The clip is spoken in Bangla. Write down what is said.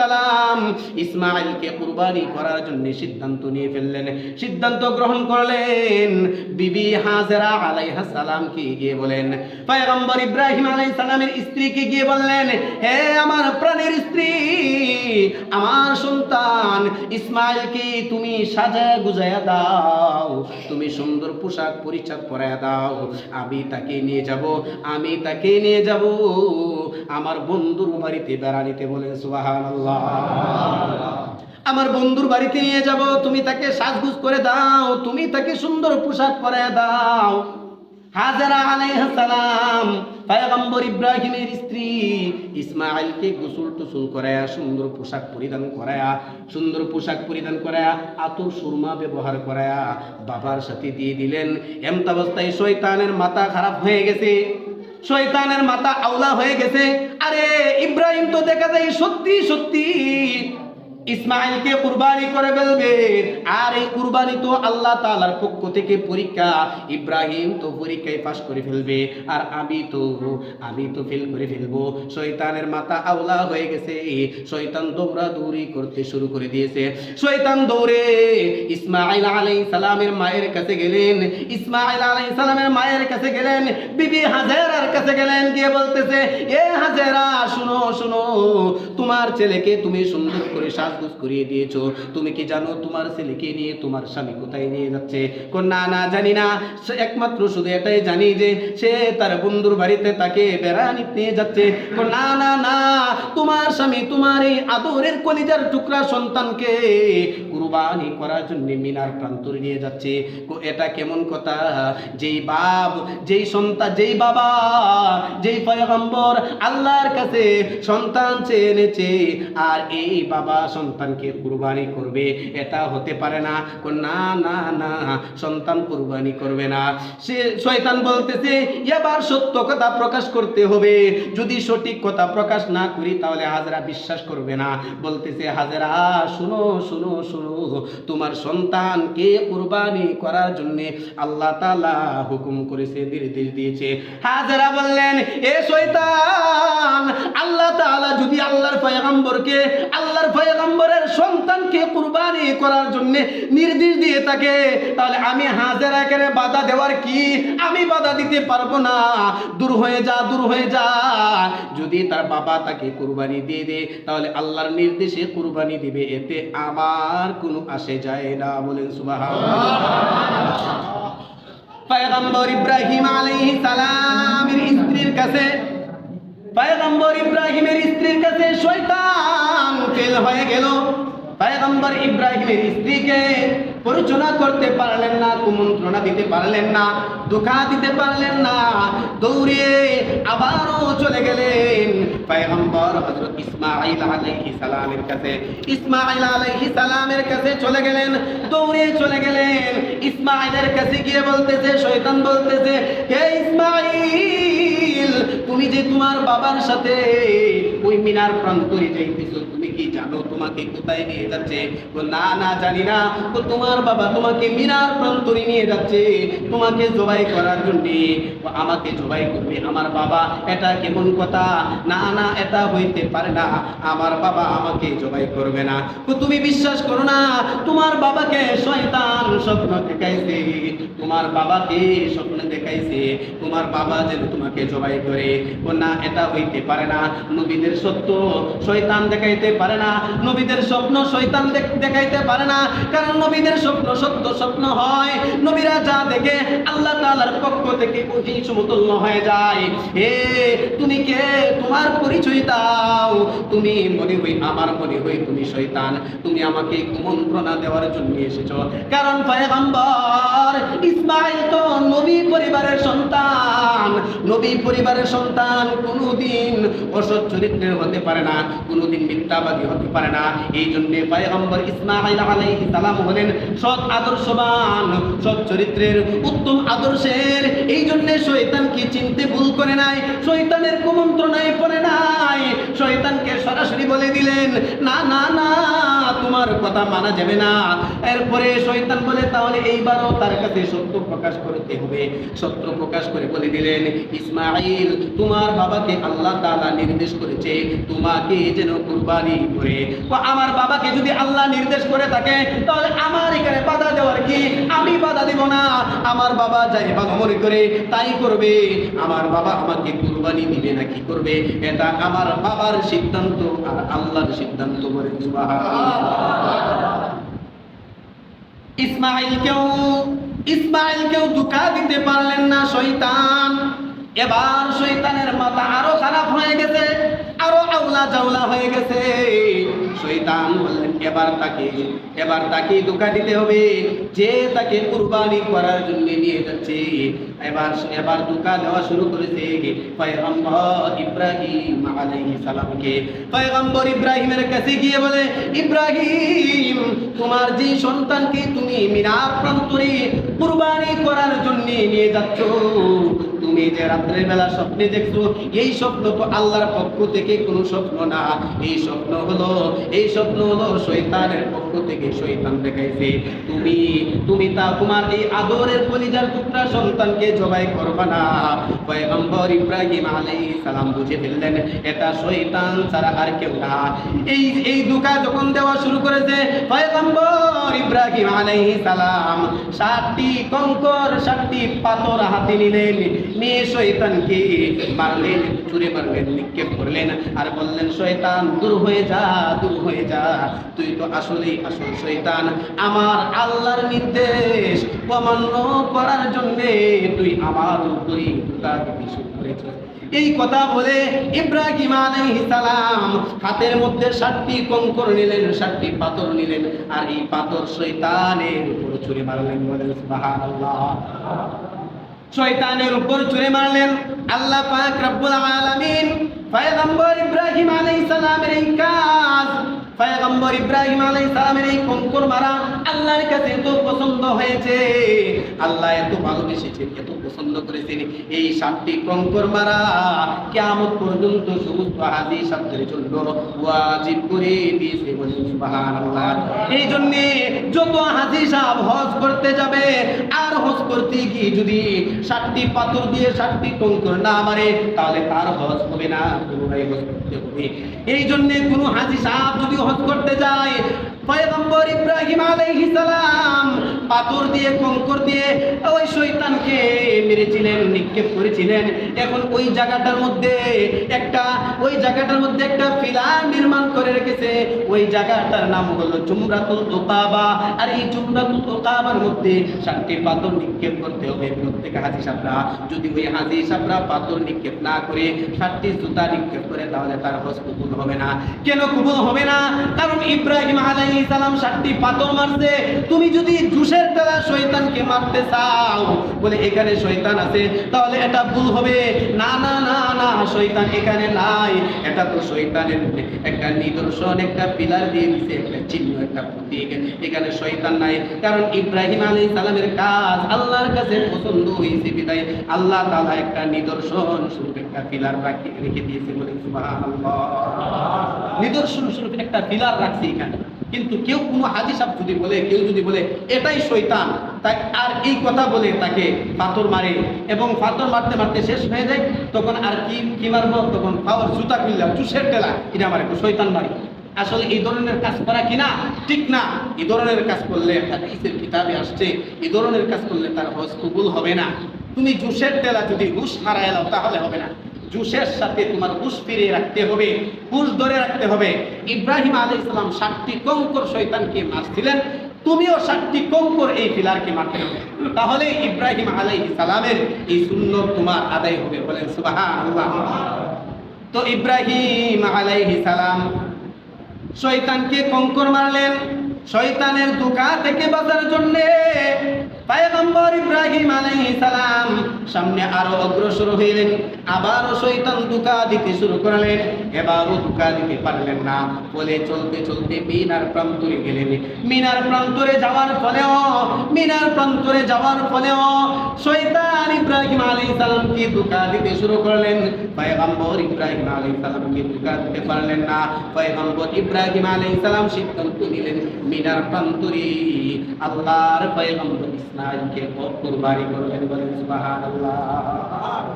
সালাম ইসমাইলকে কুরবানি করার জন্য সিদ্ধান্ত নিয়ে ফেললেন। সিদ্ধান্ত গ্রহণ করলেন। বিবি হাজেরা আলাইহা সালামকে গিয়ে বলেন, পয়গম্বর ইব্রাহিম আলাইহিস সালামের স্ত্রীকে গিয়ে বললেন, হে আমার প্রাণের স্ত্রী, আমার সন্তান ইসমাইলকে তুমি সাজায় গুজায়া দাও, তুমি সুন্দর পোশাক পরিচ্ছদ পরায়া দাও, আমি তাকে নিয়ে যাব, আমি তাকে নিয়ে যাব, আমার বন্ধুর বাড়িতে বেড়ানিতে বলেন, সুবহানাল্লাহ। আমার বন্ধুর বাড়িতে নিয়ে যাব, তুমি তাকে সাজগুজ করে দাও, তুমি তাকে সুন্দর পোশাক পরায় দাও। হাজারা আলাইহা সালাম, পয়গম্বর ইব্রাহিমের স্ত্রী ইসমাইলকে গোসল টুসুল করায়া, সুন্দর পোশাক পরিধান করায়া, সুন্দর পোশাক পরিধান করায়া, আতর সুরমা ব্যবহার করায়া বাবার সাথে দিয়ে দিলেন। এমতাবস্থায় শয়তানের মাথা খারাপ হয়ে গেছে। শয়তানের মাথা আওলা হয়ে গেছে। আরে ইব্রাহিম তো দেখা যায় সত্যি সত্যি ইসমাইলকে কুরবানি করে ফেলবে। আর এই কুরবানি তো আল্লাহ তাআলার পক্ষ থেকে পরীক্ষা। ইব্রাহিম তো পরীক্ষায় পাশ করে ফেলবে। আর আমি তো আমি তো ফেল করে ফেলব। শয়তানের মাথা আওলা হয়ে গেছে। শয়তান দৌড়া দৌড়ি করতে শুরু করে দিয়েছে। শয়তান দৌড়ে ইসমাইল আলাইহিস সালামের মায়ের কাছে গেলেন। ইসমাইল আলাইহিস সালামের মায়ের কাছে গেলেন। বিবি হাজেরার কাছে গেলেন। গিয়ে বলতেছে, এ হাজেরা, শুনো শুনো। তোমার ছেলেকে তুমি সুন্দর করে সাজগুজ করিয়ে দিয়েছ। তুমি কি জানো তোমার ছেলেকে নিয়ে তোমার স্বামী কোথায় নিয়ে যাচ্ছে? কন্যা, না জানি না। একমাত্র শুধু এটাই জানি যে সে তার বন্ধুর বাড়িতে তাকে বেড়ানি নিয়ে যাচ্ছে। না না না। তোমার স্বামী তোমার এই আদরের কলিজার টুকরা সন্তানকে কুরবানি করার জন্য মিনার প্রান্তরে নিয়ে যাচ্ছে। এটা কেমন কথা? যেই বাপ, যেই সন্তান, যেই বাবা, যেই পয়গম্বর আল্লাহর কাছে সন্তান চেয়ে এনেছে আর এই বাবা সন্তানকে কুরবানি করবে, এটা হতে পারে না। না না না, সন্তান কুরবানি করবে না। সে শয়তান বলতেছে, এবার সত্য কথা প্রকাশ করতে হবে। যদি সঠিক কথা প্রকাশ না করি, তাহলে হাজরা বিশ্বাস করবে না। বলতেছে, হাজরা, শুনো শুনো শুনো তোমার সন্তানকে কুরবানি করার জন্য আল্লাহ তালা হুকুম করেছে নির্দেশ দিয়েছে। হাজারা বললেন, এ যদি আল্লাহর পয়গম্বরকে, আল্লাহর পয়গম্বরের সন্তানকে কুরবানি করার জন্য নির্দেশ দিয়ে থাকে। তাহলে আমি হাজেরাকে বাধা দেওয়ার কি? আমি বাধা দিতে পারব না। দূর হয়ে যা, দূর হয়ে যা। যদি তার বাবা তাকে কুরবানি দিয়ে দে, তাহলে আল্লাহর নির্দেশে কুরবানি দিবে। এতে আমার কোনো আসে যায় না। বলেন সুবহানাল্লাহ। পয়গম্বর ইব্রাহিম আলাইহিস সালামের স্ত্রীর কাছে পয়গম্বর ইব্রাহিমের স্ত্রীর কাছে শয়তান ফেল হয়ে গেল। পয়গম্বর ইব্রাহিমের স্ত্রীকে পরিচালনা করতে পারলেন না, কুমন্ত্রণা দিতে পারলেন না, ধোকা দিতে পারলেন না, দৌড়ে আবারও চলে গেলেন পয়গম্বর হযরত ইসমাঈল আলাইহিস সালামের কাছে। ইসমাঈল আলাইহিস সালামের কাছে চলে গেলেন, দৌড়ে চলে গেলেন। ইসমাঈলের কাছে গিয়ে বলতেছে, শয়তান বলতেছে, হে ইসমাঈল তুমি যে তোমার বাবার সাথে ওই মিনার প্রান্তরে যাইতেছ তুমি কি তোমাকে কোথায় নিয়ে যাচ্ছে? না না, জানি না। তোমার বাবা তোমাকে মিনার প্রান্তরে নিয়ে যাচ্ছে। তোমাকে জবাই করার জন্য। আমাকে জবাই করবে। আমার বাবা, এটা কেমন কথা? না না, এটা হইতে পারে না। আমার বাবা আমাকে জবাই করবে না। তুমি বিশ্বাস করো না। তোমার বাবাকে শয়তান স্বপ্ন দেখাইছে। তোমার বাবাকে স্বপ্ন দেখাইছে। তোমার বাবা যেন তোমাকে জবাই করে। ও না, এটা হইতে পারে না। নবীদের সত্য শয়তান দেখাইতে পারে না। নবীদের স্বপ্ন শয়তান দেখ- দেখাইতে পারে না। কারণ নবীদের স্বপ্ন সত্য স্বপ্ন হয়। নবীরা যা দেখে আল্লাহ তাআলার পক্ষ থেকে ওহি সমতুল্য হয়ে যায়। হে, তুমি কে? তোমার পরিচয় দাও। তুমি মনে হই, আমার মনে হই তুমি শয়তান। তুমি আমাকে কুমন্ত্রণা দেওয়ার জন্য এসেছ। কারণ পয়গম্বর ইসমাইল তো নবী পরিবারের সন্তান। নবী পরিবারের সন্তান কোনোদিন অসৎ চরিত্রের হতে পারে না, কোনোদিন মিথ্যাবাদী হতে পারে না। এই জন্য পয়গম্বর ইসমাইল আলাইহিস সালাম হলেন সৎ আদর্শবান, সৎ চরিত্রের উত্তম আদর্শের, এই জন্য শয়তানকে চিনতে ভুল করে নাই, শয়তানের কুমন্ত্রণায় পড়ে নাই। শয়তানকে সরাসরি বলে দিলেন, না না না, তোমার কথা মানা যাবে না। এরপরে শয়তান বলে, তাহলে এইবারও তার কাছে সত্য প্রকাশ করতে হবে। সত্য প্রকাশ করে বলে দিলেন ইসমাইল তোমার বাবাকে আল্লাহ তাআলা নির্দেশ করেছে, তোমাকে যেন কুরবানি করে। আমার বাবাকে যদি আল্লাহ নির্দেশ করে থাকে, তাহলে আমার এখানে বাধা দেওয়ার কি? আমি বাধা দেব না। আমার বাবা যাই ভালো মনে করে তাই করবে। আমার বাবা আমাকে কুরবানি দিবে না, কি করবে? এটা আমার বাবার সিদ্ধান্ত আর আল্লাহর সিদ্ধান্ত বলে ইসমাইলকেও ইসমাইলকেও দুঃখা দিতে পারলেন না শয়তান। এবার শয়তানের মাথা আরও খারাপ হয়ে গেছে। আরও আউলা জাউলা হয়ে গেছে। শয়তান বললেন, এবার তাকে এবার তাকে ধোকা দিতে হবে। যে তাকে কুরবানি করার জন্য নিয়ে যাচ্ছে, এবার এবার ধোকা দেওয়া শুরু করেছে পয়গম্বর ইব্রাহিম আলাইহিস সালামকে। পয়গম্বর ইব্রাহিমের কাছে গিয়ে বলে, ইব্রাহিম, তোমার যে সন্তানকে তুমি মিনার প্রান্তরে কুরবানি করার জন্য নিয়ে যাচ্ছ তুমি যে রাত্রের বেলা স্বপ্নে দেখছ, এই স্বপ্ন তো আল্লাহর পক্ষ থেকে কোনো স্বপ্ন না। এই স্বপ্ন হলো, এই স্বপ্ন হলো শয়তানের পক্ষ থেকে শয়তান দেখাইছে। তুমি তুমি তা তোমার এই আদরের কলিজার টুকরা সন্তানকে জবাই করবা না। পয়গম্বর ইব্রাহিম আলাইহিস সালাম বুঝে ফেললেন, এটা শয়তান ছাড়া আর কেউ না। এই এই দুকা যখন দেওয়া শুরু করেছে, পয়গম্বর ইব্রাহিম আলাইহিস সালাম সাতটি কঙ্কর, সাতটি পাথর হাতে নিলেন। শয়তানকে মারলেন ছুঁড়ে মারলেন নিক্ষেপ করলেন আর বললেন, শয়তান, দূর হয়ে যা, দূর হয়ে যা। তুই তো আসলেই আসল শয়তান। আমার আল্লাহর নির্দেশ অমান্য করার জন্যে তুই আমার উপরই দুটা দিতে শুরু এই কথা বলে ইব্রাহিম সালাম হাতের মধ্যে সাতটি কঙ্কর নিলেন, সাতটি পাথর নিলেন, আর এই পাথর শৈতানের উপর ছুঁড়ে মারলেন বলেন, সুবহানাল্লাহ। শয়তানের উপর ছুঁড়ে মারলেন। আল্লাহ পাক রব্বুল আলামিন। পয়গম্বর ইব্রাহিম আলাইহিস সালামের এই কাজ পয়গম্বর ইব্রাহিম আলাইহিস সালামের এই কঙ্কর মারা আল্লাহর কাছে এত পছন্দ হয়েছে। আল্লাহ এত ভালোবেসেছেন এত পছন্দ করেছেন। এই সাতটি কঙ্কর মারা কিয়ামত পর্যন্ত সমস্ত হাদিস সাথের জন্য ওয়াজিব করে দিয়েছে বলেন সুবহানাল্লাহ। এই জন্য যত হাজি সাহেব হজ করতে যাবে, আর হজ করতে গিয়ে যদি সাতটি পাথর দিয়ে সাতটি কঙ্কর না মারে, তাহলে তার হজ হবে না, পুনরায় হজ করতে হবে। এই জন্য কোনো হাজি সাহেব যদি হজ করতে যায় পয়গম্বর ইব্রাহিম আলাইহিস সালাম পাথর দিয়ে, কঙ্কর দিয়ে ওই শয়তানকে মেরেছিলেন, নিক্ষেপ করেছিলেন। এখন ওই জায়গাটার মধ্যে একটা, ওই জায়গাটার মধ্যে একটা ফিলার নির্মাণ করে রেখেছে। ওই জায়গাটার নাম হলো জুমরাতুল ওকাবা আর এই জুমরাতুল ওকাবার মধ্যে সাতটি পাথর নিক্ষেপ করতে হবে। প্রত্যেক হাজি সাবরা, যদি ওই হাজি সাবরা পাথর নিক্ষেপ না করে সাতটি জুতা নিক্ষেপ করে, তাহলে তার হজ কবুল হবে না। কেন কবুল হবে না? কারণ ইব্রাহিম আলাইহিস সালাম সাতটি পাথর মারছে। তুমি যদি জুসের দ্বারা শয়তানকে মারতে চাও, বলে এখানে শয়তান আছে, তাহলে এটা ভুল হবে। না না না না, শয়তান এখানে নাই। এটা তো শয়তানের একটা নিদর্শন, একটা পিলার দিয়ে দিছে, একটা চিহ্ন, একটা প্রতীক। এখানে শয়তান নাই, কারণ ইব্রাহিম আলী সালামের কাজ আল্লাহর কাছে পছন্দ হয়েছে বিদায়। আল্লাহ তাআলা একটা নিদর্শন স্বরূপ, একটা পিলার রাখি, রেখে দিয়েছে বলে নিদর্শন স্বরূপ একটা পিলার রাখছে এখানে। কিন্তু কেউ কোনো হাজি সাহেব যদি বলে, কেউ যদি বলে, এটাই শয়তান, তাই আর এই কথা বলে তাকে পাথর মারে এবং পাথর মারতে মারতে শেষ হয়ে যায়, তখন আর কি কি মারবো? তখন পাওয়ার জুতা কিনলাম চুষের টেলা এটা মারে? শয়তান মারি। আসলে এই ধরনের কাজ করা কিনা ঠিক না। এই ধরনের কাজ করলে হাদিসের কিতাবে আসছে, এই ধরনের কাজ করলে তার হজ কবুল হবে না। তুমি জুসের টেলা যদি হুশ হারায় তাহলে হবে না। জুসের সাথে তোমার হুশ ফিরিয়ে রাখতে হবে হুশ ধরে রাখতে হবে। ইব্রাহিম আলী ইসলাম ষাটটি কঙ্কর শয়তানকে মারছিলেন, তুমিও ষাটটি কঙ্কর এই পিলারকে মারতে হবে। তাহলে ইব্রাহিম আলাইহি সালামের এই শূন্য তোমার আদায় হবে বলেন তো ইব্রাহিম আলাইহি সালাম শয়তানকে কঙ্কর মারলেন শয়তানের ধোকা থেকে বাঁচার জন্য পায়গম্বর ইব্রাহিম আলাইহিস সালাম সামনে আরও অগ্রসর হইলেন আবারও শয়তান দুকা দিতে শুরু করলেন, এবারও দুকা দিতে পারলেন না। বলে চলতে চলতে মিনার প্রান্তরে গেলেন। মিনার প্রান্তরে যাওয়ার ফলেও, মিনার প্রান্তরে যাওয়ার ফলেও শয়তান ইব্রাহিম আলাইহিস সালামকে দুকা দিতে শুরু করলেন। পয়গম্বর ইব্রাহিম আলাইহিস সালামকে দুকা দিতে পারলেন না। পয়গম্বর ইব্রাহিম আলাইহিস সালাম সিদ্ধান্ত নিলেন, মিনার প্রান্তরে আল্লাহর পয়গম্বর ইসমাইলকে কুরবানি করলেন বলেন, সুবহানাল্লাহ।